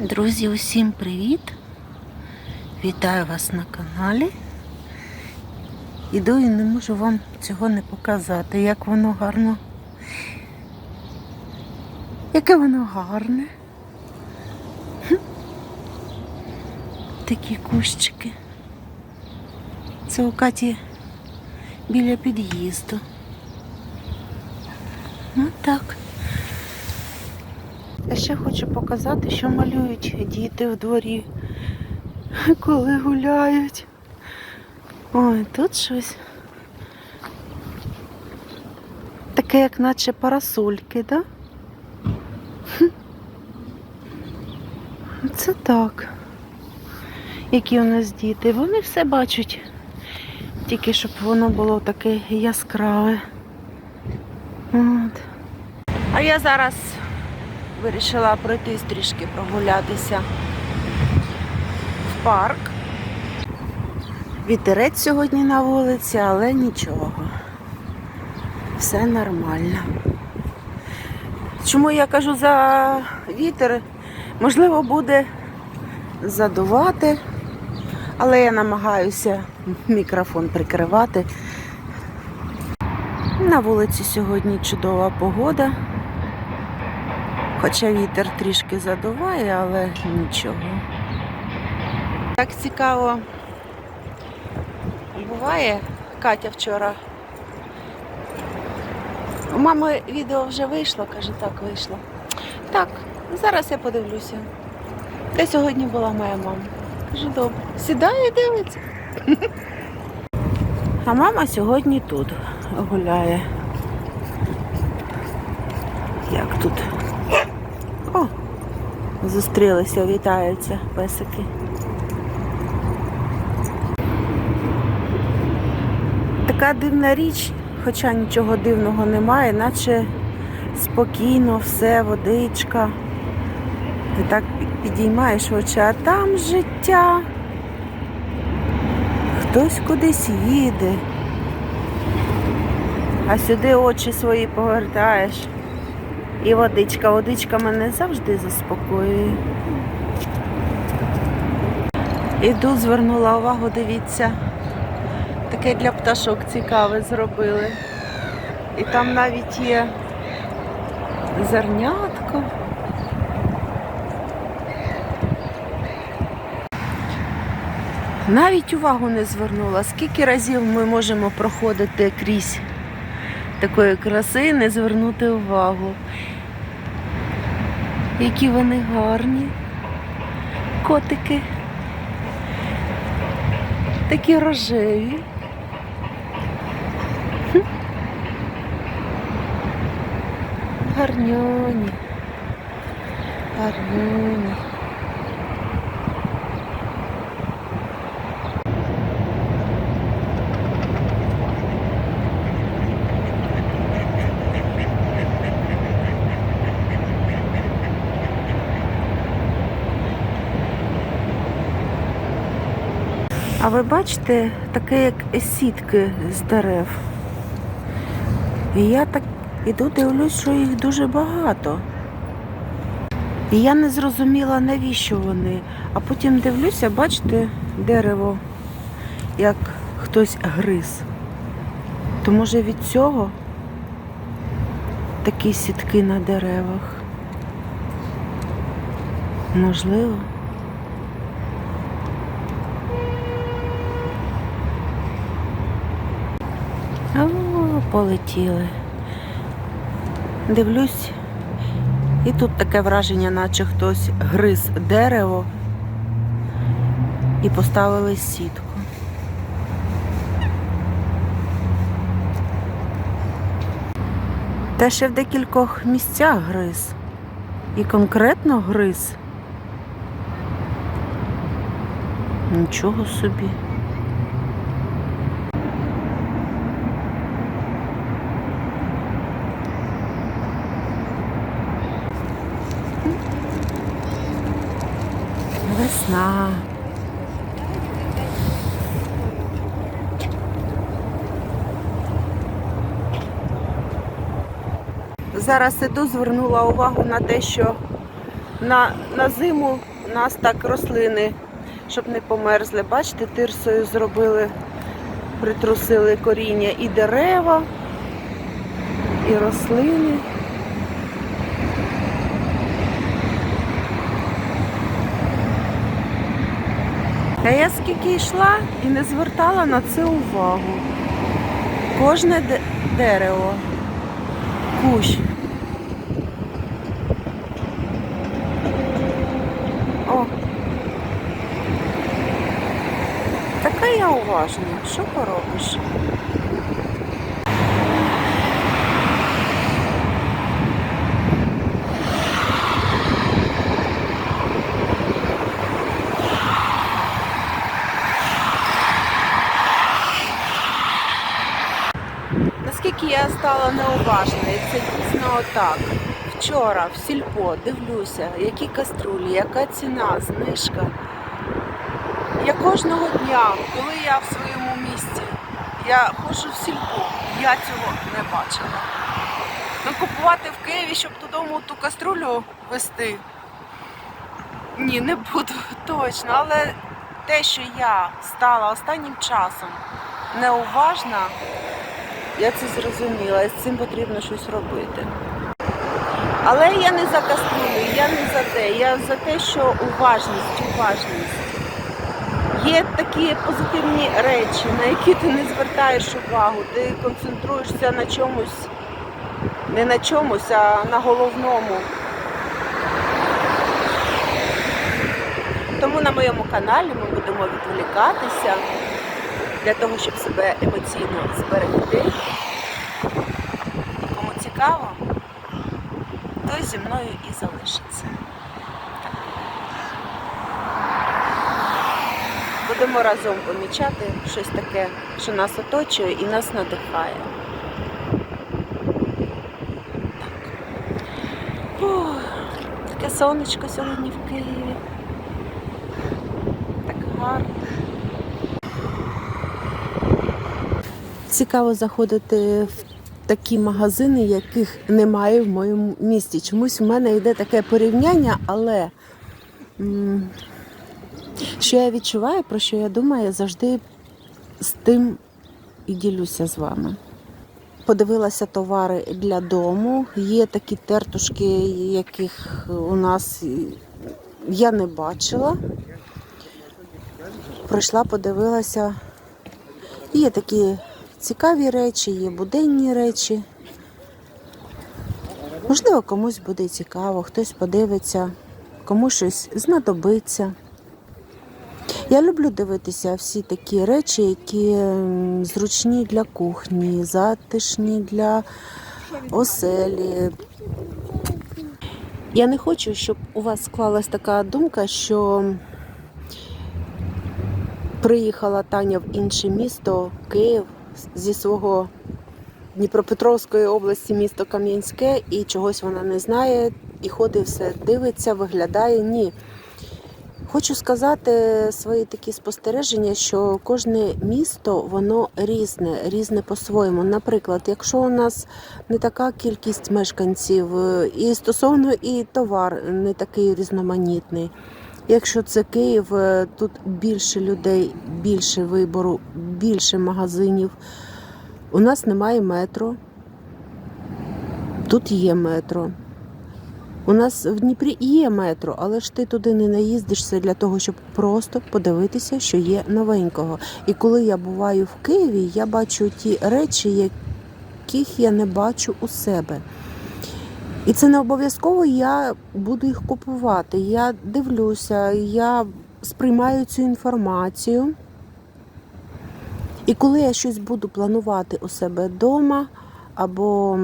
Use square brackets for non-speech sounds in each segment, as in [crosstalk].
Друзі, усім привіт! Вітаю вас на каналі. Іду і не можу вам цього не показати, як воно гарно. Яке воно гарне. Такі кущики. Це у Каті біля під'їзду. Ну так. Ще хочу показати, що малюють діти в дворі, коли гуляють. Ой, тут щось. Таке, як наче парасольки, да? Це так. Які у нас діти. Вони все бачать. Тільки щоб воно було таке яскраве. От. А я зараз вирішила пройтись трішки прогулятися в парк. Вітерець сьогодні на вулиці, але нічого. Все нормально. Чому я кажу за вітер? Можливо, буде задувати, але я намагаюся мікрофон прикривати. На вулиці сьогодні чудова погода. Хоча вітер трішки задуває, але нічого. Так цікаво. Буває, Катя вчора. У мами відео вже вийшло, каже, так вийшло. Так, зараз я подивлюся. Де сьогодні була моя мама? Каже, добре. Сідає і дивиться. [laughs] А мама сьогодні тут гуляє. Як тут? Зустрілися, вітаються песики. Така дивна річ, хоча нічого дивного немає, наче спокійно все, водичка. Ти так підіймаєш очі, а там життя. Хтось кудись їде. А сюди очі свої повертаєш. І водичка. Водичка мене завжди заспокоює. Іду, звернула увагу, дивіться. Таке для пташок цікаве зробили. І там навіть є зернятко. Навіть увагу не звернула. Скільки разів ми можемо проходити крізь такої краси не звернути увагу. Які вони гарні. Котики. Такі рожеві. Гарньоні. Гарньоні. Ви бачите таке, як сітки з дерев. І я так іду, дивлюсь, що їх дуже багато. І я не зрозуміла, навіщо вони. А потім дивлюся, бачите, дерево, як хтось гриз. То може від цього такі сітки на деревах? Можливо. О, полетіли. Дивлюсь, і тут таке враження, наче хтось гриз дерево і поставили сітку. Та ще в декількох місцях гриз. І конкретно гриз. Нічого собі. Весна. Зараз іду, звернула увагу на те, що на, на зиму У нас так рослини, щоб не померзли. Бачите, тирсою зробили, притрусили коріння і дерева, і рослини. Та я скільки йшла і не звертала на це увагу. Кожне де- дерево, кущ. О. Така я уважна. Що поробиш? Стала неуважною, це дійсно так. Вчора в сільпо дивлюся, які каструлі, яка ціна, знижка. Я кожного дня, коли я в своєму місті, я ходжу в сільпо, я цього не бачила. Ну, купувати в Києві, щоб додому ту каструлю вести. Ні, не буду [laughs] точно. Але те, що я стала останнім часом неуважна, я це зрозуміла, і з цим потрібно щось робити. Але я не за каструлю, я не за те. Я за те, що уважність, уважність. Є такі позитивні речі, на які ти не звертаєш увагу, ти концентруєшся на чомусь, не на чомусь, а на головному. Тому на моєму каналі ми будемо відволікатися для того, щоб себе емоційно зберегти. Кому цікаво, той зі мною і залишиться. Будемо разом помічати щось таке, що нас оточує і нас надихає. Таке сонечко сьогодні в Києві. Так гарно. Цікаво заходити в такі магазини, яких немає в моєму місті. Чомусь в мене йде таке порівняння, але що я відчуваю, про що я думаю, я завжди з тим і ділюся з вами. Подивилася товари для дому. Є такі тертушки, яких у нас я не бачила. Прийшла, подивилася. Є такі цікаві речі, є буденні речі. Можливо, комусь буде цікаво, хтось подивиться, комусь щось знадобиться. Я люблю дивитися всі такі речі, які зручні для кухні, затишні для оселі. Я не хочу, щоб у вас склалась така думка, що приїхала Таня в інше місто, Київ, зі свого Дніпропетровської області, місто Кам'янське, і чогось вона не знає, і ходить все, дивиться, виглядає. Ні. Хочу сказати свої такі спостереження, що кожне місто воно різне, різне по-своєму. Наприклад, якщо у нас не така кількість мешканців, е, і стосовно і товар не такий різноманітний. Якщо це Київ, е, тут більше людей, більше вибору, більше магазинів. У нас немає метро. Тут є метро. У нас в Дніпрі є метро, але ж ти туди не наїздишся для того, щоб просто подивитися, що є новенького. І коли я буваю в Києві, я бачу ті речі, яких я не бачу у себе. І це не обов'язково я буду їх купувати. Я дивлюся, я сприймаю цю інформацію. І коли я щось буду планувати у себе вдома, або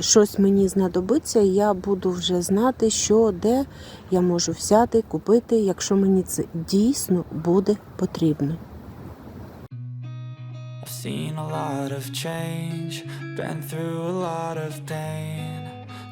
щось мені знадобиться, я буду вже знати, що де я можу взяти, купити, якщо мені це дійсно буде потрібно. I've seen a lot of change, been through a lot of pain.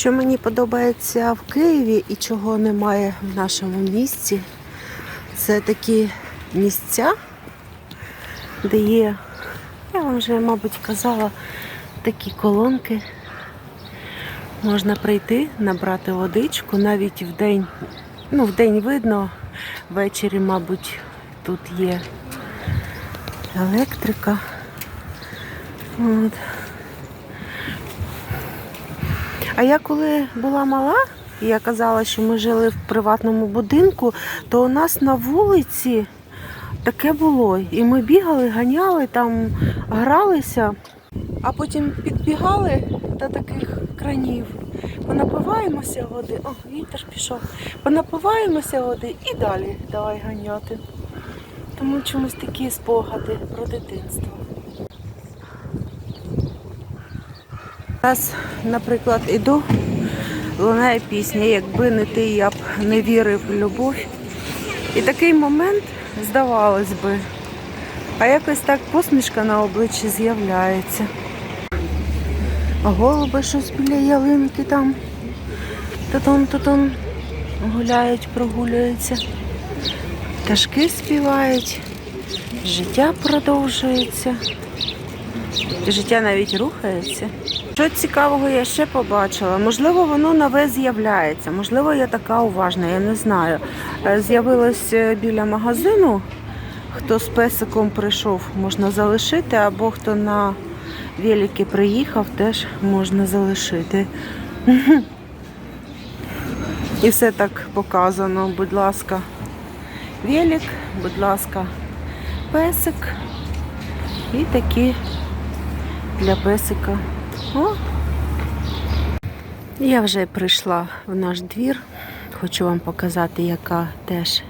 Що мені подобається в Києві і чого немає в нашому місті, це такі місця, де є, я вам вже, мабуть, казала, такі колонки. Можна прийти, набрати водичку, навіть в день, ну, в день видно, ввечері, мабуть, тут є електрика. От. А я коли була мала, і я казала, що ми жили в приватному будинку, то у нас на вулиці таке було. І ми бігали, ганяли, там гралися, а потім підбігали до таких кранів. Понапиваємося води. О, вітер пішов. Понапиваємося води і далі давай ганяти. Тому чомусь такі спогади про дитинство. Зараз, наприклад, іду, лунає пісня, якби не ти, я б не вірив в любов. І такий момент, здавалось би, а якось так посмішка на обличчі з'являється. Голуби щось біля ялинки там. Тутон гуляють, прогулюються. Пташки співають, життя продовжується. Життя навіть рухається. Що цікавого я ще побачила? Можливо, воно нове з'являється. Можливо, я така уважна, я не знаю. Е, З'явилось е, біля магазину. Хто з песиком прийшов, можна залишити, або хто на великі приїхав, теж можна залишити. І все так показано, будь ласка, велик, будь ласка, песик. І такі для песика. О! Я вже прийшла в наш двір. Хочу вам показати, яка теж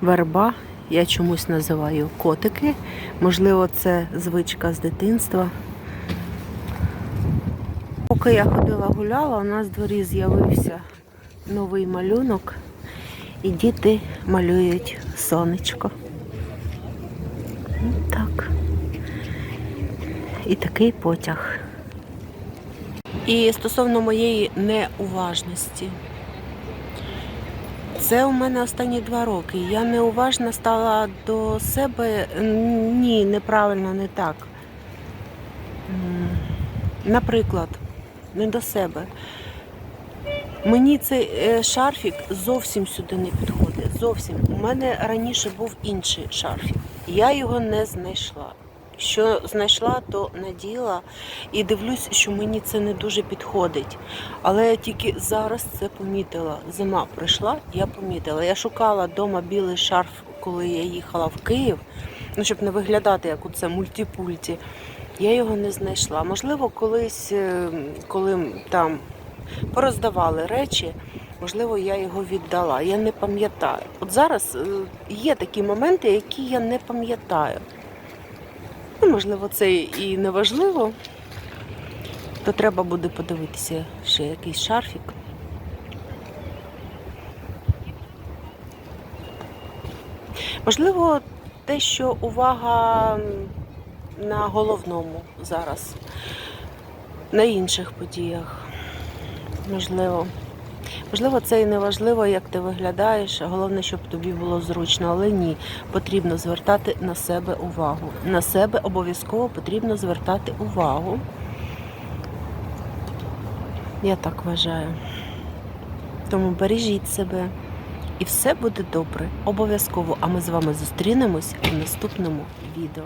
верба. Я чомусь називаю котики. Можливо, це звичка з дитинства. Поки я ходила гуляла, у нас в дворі з'явився новий малюнок. І діти малюють сонечко. Ну, Так. І такий потяг. І стосовно моєї неуважності. Це у мене останні два роки. Я неуважна стала до себе. Ні, неправильно, не так. Наприклад, не до себе. Мені цей е, шарфік зовсім сюди не підходить. Зовсім. У мене раніше був інший шарфік. Я його не знайшла. Що знайшла, то наділа і дивлюсь, що мені це не дуже підходить. Але я тільки зараз це помітила. Зима прийшла, я помітила. Я шукала вдома білий шарф, коли я їхала в Київ, ну щоб не виглядати як у це мультипульті. Я його не знайшла. Можливо, колись, е, коли там пороздавали речі, можливо, я його віддала. Я не пам'ятаю. От зараз е, є такі моменти, які я не пам'ятаю. Ну, можливо, це і не важливо. То треба буде подивитися ще якийсь шарфік. Можливо, те, що увага на головному зараз, на інших подіях. Можливо. Можливо, це і не важливо, як ти виглядаєш. Головне, щоб тобі було зручно, але ні. Потрібно звертати на себе увагу. На себе обов'язково потрібно звертати увагу. Я так вважаю. Тому бережіть себе. І все буде добре. Обов'язково. А ми з вами зустрінемось в наступному відео.